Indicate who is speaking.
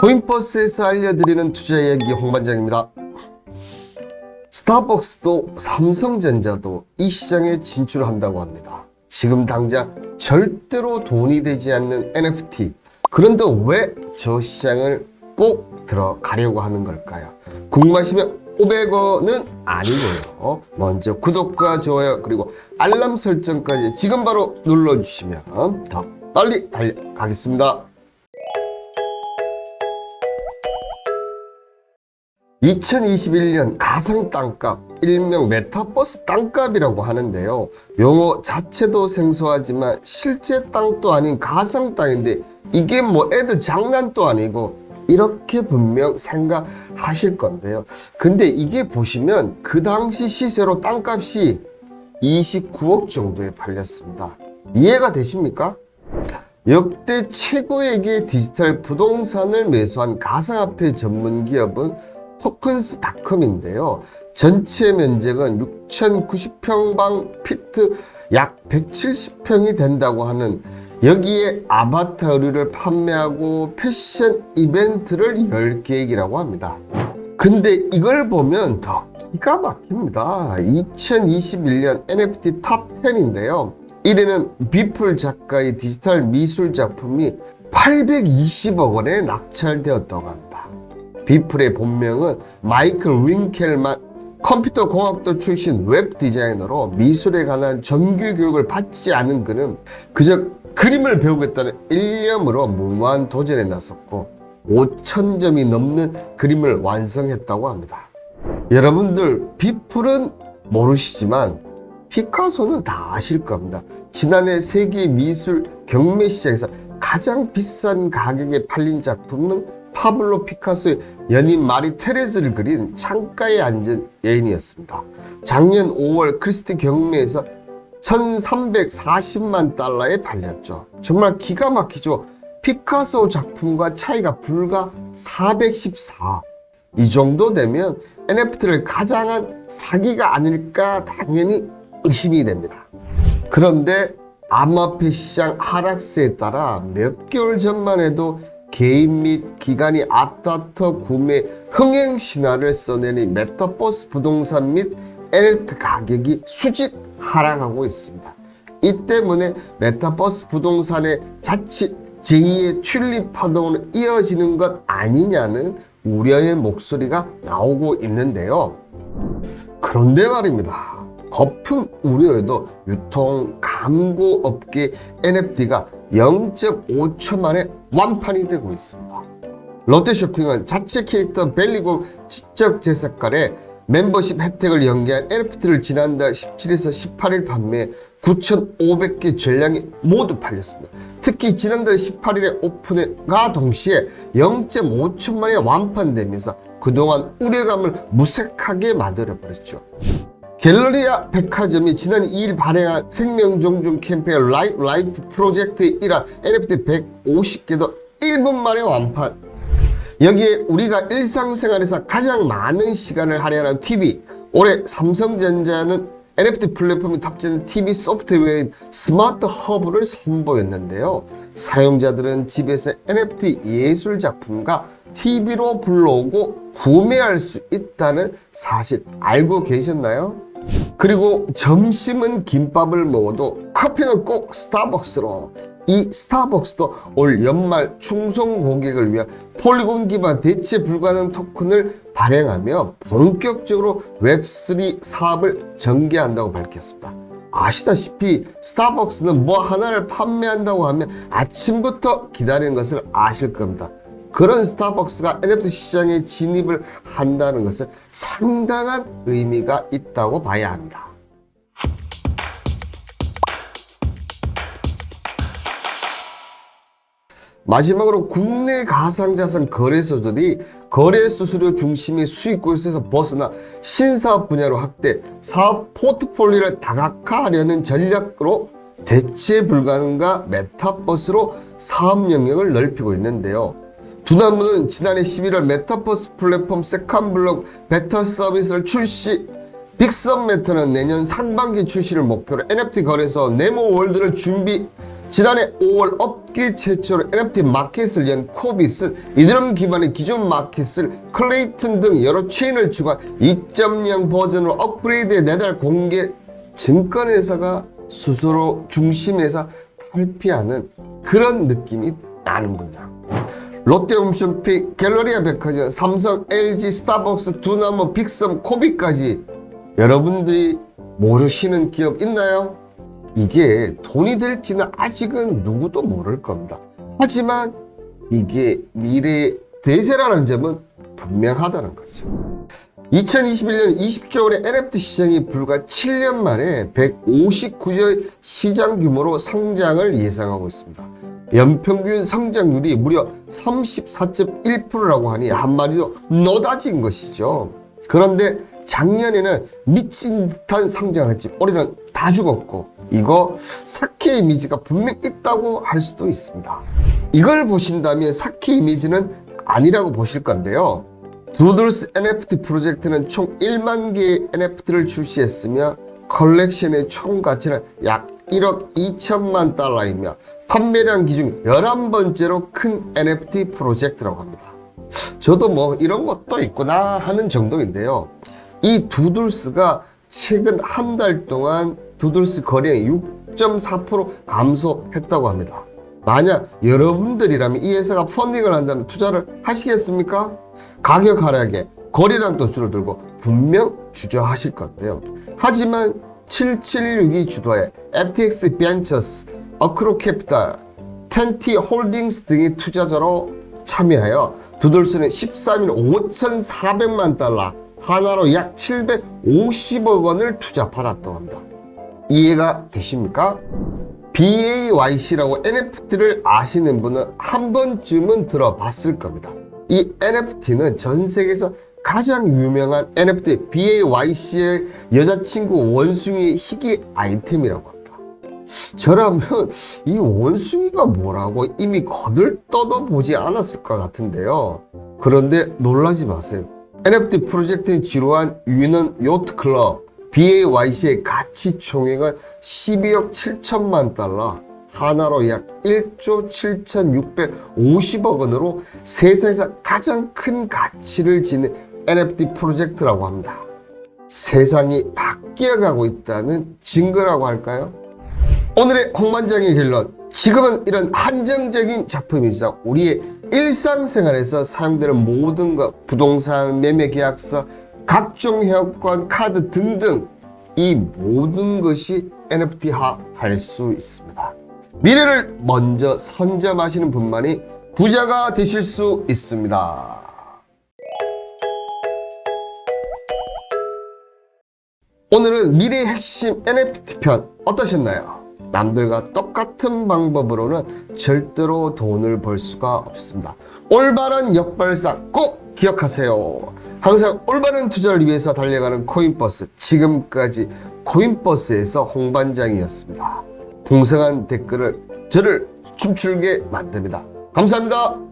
Speaker 1: 코인버스에서 알려드리는 투자 이야기 홍반장입니다. 스타벅스도 삼성전자도 이 시장에 진출한다고 합니다. 지금 당장 절대로 돈이 되지 않는 NFT. 그런데 왜 저 시장을 꼭 들어가려고 하는 걸까요? 궁금하시면 500원은 아니고요. 먼저 구독과 좋아요 그리고 알람 설정까지 지금 바로 눌러주시면 더 빨리 달려가겠습니다. 2021년 가상 땅값, 일명 메타버스 땅값이라고 하는데요. 용어 자체도 생소하지만 실제 땅도 아닌 가상 땅인데 이게 뭐 애들 장난도 아니고 이렇게 분명 생각하실 건데요. 근데 이게 보시면 그 당시 시세로 땅값이 29억 정도에 팔렸습니다. 이해가 되십니까? 역대 최고액의 디지털 부동산을 매수한 가상화폐 전문 기업은 토큰스 닷컴인데요. 전체 면적은 6,090평방 피트 약 170평이 된다고 하는 여기에 아바타 의류를 판매하고 패션 이벤트를 열 계획이라고 합니다. 근데 이걸 보면 더 기가 막힙니다. 2021년 NFT 탑 10인데요. 1위는 비플 작가의 디지털 미술 작품이 820억 원에 낙찰되었다고 합니다. 비플의 본명은 마이클 윙켈만 컴퓨터 공학도 출신 웹 디자이너로 미술에 관한 정규 교육을 받지 않은 그는 그저 그림을 배우겠다는 일념으로 무모한 도전에 나섰고 5천 점이 넘는 그림을 완성했다고 합니다. 여러분들 비플은 모르시지만 피카소는 다 아실 겁니다. 지난해 세계 미술 경매 시장에서 가장 비싼 가격에 팔린 작품은 파블로 피카소의 연인 마리 테레즈를 그린 창가에 앉은 여인이었습니다. 작년 5월 크리스티 경매에서 1340만 달러에 팔렸죠. 정말 기가 막히죠. 피카소 작품과 차이가 불과 414. 이 정도 되면 NFT를 가장한 사기가 아닐까 당연히 의심이 됩니다. 그런데 암호화폐 시장 하락세에 따라 몇 개월 전만 해도 개인 및 기관이 앞다퉈 구매 흥행 신화를 써내는 메타버스 부동산 및 NFT 가격이 수직 하락하고 있습니다. 이 때문에 메타버스 부동산의 자칫 제2의 튤립 파동으로 이어지는 것 아니냐는 우려의 목소리가 나오고 있는데요. 그런데 말입니다. 거품 우려에도 유통 감고 업계 NFT가 0.5초 만에 완판이 되고 있습니다. 롯데쇼핑은 자체 캐릭터 벨리곰 지적 제작갈에 멤버십 혜택을 연계한 NFT를 지난달 17에서 18일 판매 9,500개 전량이 모두 팔렸습니다. 특히 지난달 18일에 오픈과 동시에 0.5초 만에 완판되면서 그동안 우려감을 무색하게 만들어버렸죠. 갤러리아 백화점이 지난 2일 발행한 생명종중 캠페인 라이프 라이프 프로젝트의 일환 NFT 150개도 1분 만에 완판. 여기에 우리가 일상생활에서 가장 많은 시간을 할애하는 TV. 올해 삼성전자는 NFT 플랫폼이 탑재된 TV 소프트웨어인 스마트 허브를 선보였는데요. 사용자들은 집에서 NFT 예술 작품과 TV로 불러오고 구매할 수 있다는 사실 알고 계셨나요? 그리고 점심은 김밥을 먹어도 커피는 꼭 스타벅스로 이 스타벅스도 올 연말 충성 고객을 위한 폴리곤 기반 대체 불가능 토큰을 발행하며 본격적으로 웹3 사업을 전개한다고 밝혔습니다. 아시다시피 스타벅스는 뭐 하나를 판매한다고 하면 아침부터 기다리는 것을 아실 겁니다. 그런 스타벅스가 NFT 시장에 진입을 한다는 것은 상당한 의미가 있다고 봐야 합니다. 마지막으로 국내 가상자산 거래소들이 거래 수수료 중심의 수익 구에서 벗어나 신사업 분야로 확대, 사업 포트폴리오를 다각화하려는 전략으로 대체 불가능과 메타버스로 사업 영역을 넓히고 있는데요. 두나무는 지난해 11월 메타버스 플랫폼 세컨블록 베타 서비스를 출시 빅썸 메타는 내년 상반기 출시를 목표로 NFT 거래소 네모 월드를 준비 지난해 5월 업계 최초로 NFT 마켓을 연 코빗은 이드럼 기반의 기존 마켓을 클레이튼 등 여러 체인을 추가한 2.0 버전으로 업그레이드해 내달 공개 증권회사가 스스로 중심에서 탈피하는 그런 느낌이 나는군요. 롯데 홈쇼핑, 갤러리아 백화점, 삼성, LG, 스타벅스, 두나무, 빅섬, 코비까지 여러분들이 모르시는 기업 있나요? 이게 돈이 될지는 아직은 누구도 모를 겁니다. 하지만 이게 미래의 대세라는 점은 분명하다는 거죠. 2021년 20조 원의 NFT 시장이 불과 7년 만에 159조의 시장 규모로 성장을 예상하고 있습니다. 연평균 성장률이 무려 34.1%라고 하니 한마디로 노다진 것이죠. 그런데 작년에는 미친 듯한 성장을 했지 올해는 다 죽었고 이거 사케 이미지가 분명 있다고 할 수도 있습니다. 이걸 보신다면 사케 이미지는 아니라고 보실 건데요. 두들스 NFT 프로젝트는 총 1만 개의 NFT를 출시했으며 컬렉션의 총 가치는 약 1억 2천만 달러이며 판매량 기준 11번째로 큰 NFT 프로젝트라고 합니다. 저도 뭐 이런 것도 있구나 하는 정도인데요. 이 두들스가 최근 한 달 동안 두들스 거래액 6.4% 감소했다고 합니다. 만약 여러분들이라면 이 회사가 펀딩을 한다면 투자를 하시겠습니까? 가격 하락에 거래량도 줄어들고 분명 주저하실 건데요. 하지만 7762 주도의 FTX 벤처스, 어크로캐피탈, 텐티 홀딩스 등의 투자자로 참여하여 두들스는 13일 5,400만 달러, 하나로 약 750억 원을 투자받았다고 합니다. 이해가 되십니까? BAYC라고 NFT를 아시는 분은 한 번쯤은 들어봤을 겁니다. 이 NFT는 전 세계에서 가장 유명한 NFT BAYC의 여자친구 원숭이의 희귀 아이템이라고 합니다. 저라면 이 원숭이가 뭐라고 이미 거들떠도 보지 않았을 것 같은데요. 그런데 놀라지 마세요. NFT 프로젝트의 지루한 유인원 요트 클럽 BAYC의 가치 총액은 12억 7천만 달러, 하나로 약 1조 7,650억 원으로 세상에서 가장 큰 가치를 지닌 NFT 프로젝트라고 합니다. 세상이 바뀌어가고 있다는 증거라고 할까요? 오늘의 홍반장의 결론. 지금은 이런 한정적인 작품이자 우리의 일상생활에서 사용되는 모든 것, 부동산, 매매 계약서, 각종 회원권, 카드 등등 이 모든 것이 NFT화 할 수 있습니다. 미래를 먼저 선점하시는 분만이 부자가 되실 수 있습니다. 오늘은 미래의 핵심 NFT 편 어떠셨나요? 남들과 똑같은 방법으로는 절대로 돈을 벌 수가 없습니다. 올바른 역발상 꼭 기억하세요. 항상 올바른 투자를 위해서 달려가는 코인버스. 지금까지 코인버스에서 홍반장이었습니다. 동생한 댓글을 저를 춤추게 만듭니다. 감사합니다.